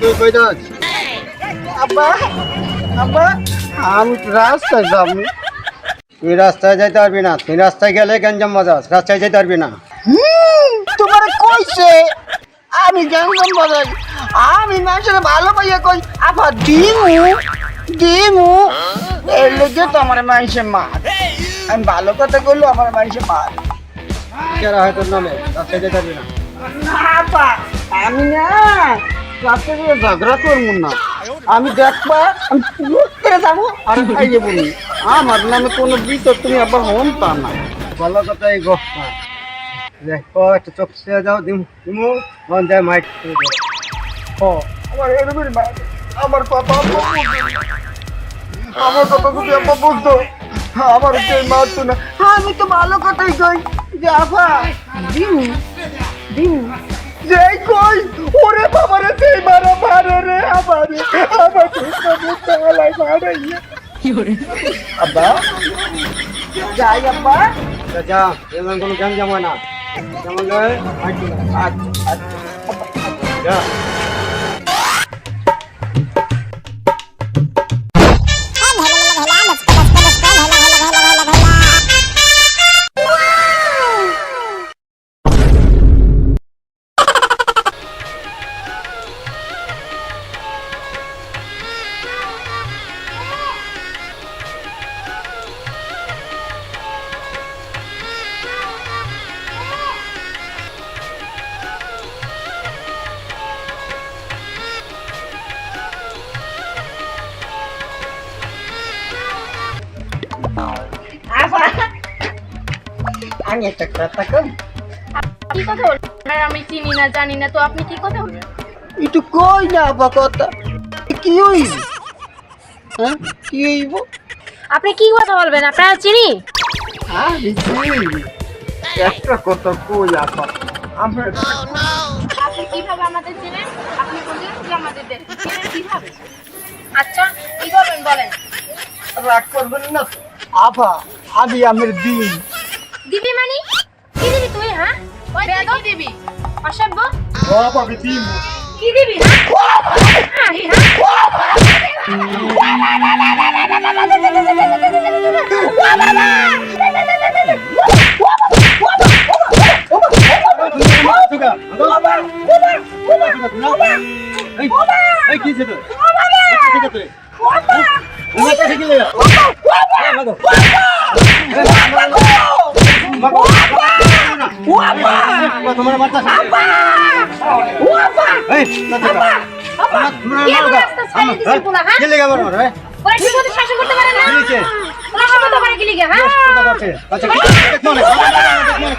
তুই কই যাস? আব্বা আব্বা। আমি রাস্তায় যাব। তুই রাস্তায় যাইতে পারবি না। তুই রাস্তায় গেলে গঞ্জাম বাজাস রাস্তায় যেতে পারবি না। তোমার কইছে। আমি গেলাম বাজাই আমি মানুষের ভালো পাইয়া কই। আবার দিমু দিমু এর লেগে তো আমার মানুষে মার। আমি ভালো কথা কইলো আমার মানুষে মার। কেরা হয় তোর নামে? রাস্তায় যেতে পারবি না। না আপা আমি না দিয়ে ঝগড়া করব না। আমি দেখবা আমি করে যাব আর খাইয়ে বলি আমার নামে কোনো বিতর তুমি আবার হন তা না। ভালো কথা এই গপ দেখ একটা চোখ ছেড়ে যাও দিম দিমু মন যায় মাইট ও আমার এরকম আমার কথা আমার কথা যদি আব্বা বুঝতো আমার কেউ মারতো না আমি তো ভালো কথাই কই। যে আফা দিমু দিমু। আমারে আমার তো বুঝতে গলাই মারে আব্বা? যাই আব্বা। যা এমন কোনো গঞ্জাম জামা না। যেমন আচ্ছা আচ্ছা। যা। আমি একটা কথা কই? কি কথা বলবেন আমি চিনি না জানি না তো আপনি কি কথা বলবেন একটু কই না আবার কথা? কি হইব? হ্যাঁ? কি হইব? আপনি কি কথা বলবেন? আপনারা চিনি? আরে কি একটা কথা কই আপা? আমরা আপনি কীভাবে আমাদের চিনেন? আপনি বললেন যে আমাদের দেখেন? কীভাবে? আচ্ছা কি বলবেন বলেন। রাগ করবেন না আপা আমি আমার দিন দিবি মানে কি দিবি তুই হ্যাঁ বেয়াদব দিবি অসভ্য আপা আমি দিন কি দিবি হ্যাঁ হ্যাঁ কি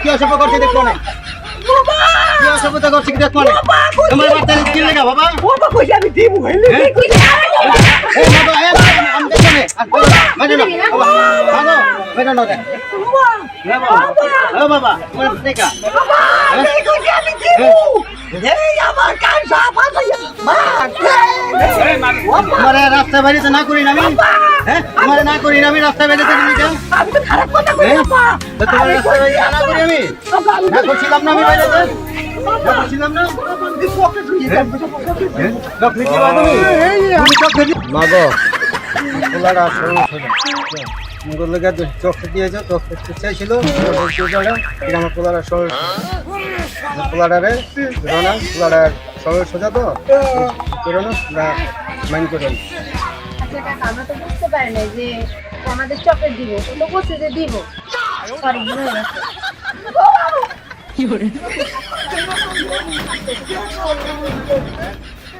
কি অসভ্য করছে দেখো না কি করছে কি দেখো তোমার বাচ্চা কি লেগে বাবা বাবা কইছে আমি দিব হইলে হ্যাঁ? এই বাবা রাস্তা বাইরে না করি আমি তোমার না করি আমি রাস্তা কেন আমি তো খারাপ কথা? তোমার রাস্তা না করি আমি না করছিলাম না আমি বাইরে না পোলাটা সরু ছোট মুগল লেগে চোখ দিয়েছ চোখ চাইছিল আমার পোলাটা সরু পোলাটারে না পোলাটা সরু সোজা তো করো না মাইন্ড করো না আচ্ছা কাকা আমরা তো বুঝতে পারি না যে আমাদের চপের দিব তো বলছে যে দিব। সরি ভুল গেছে। আপনি খাবেন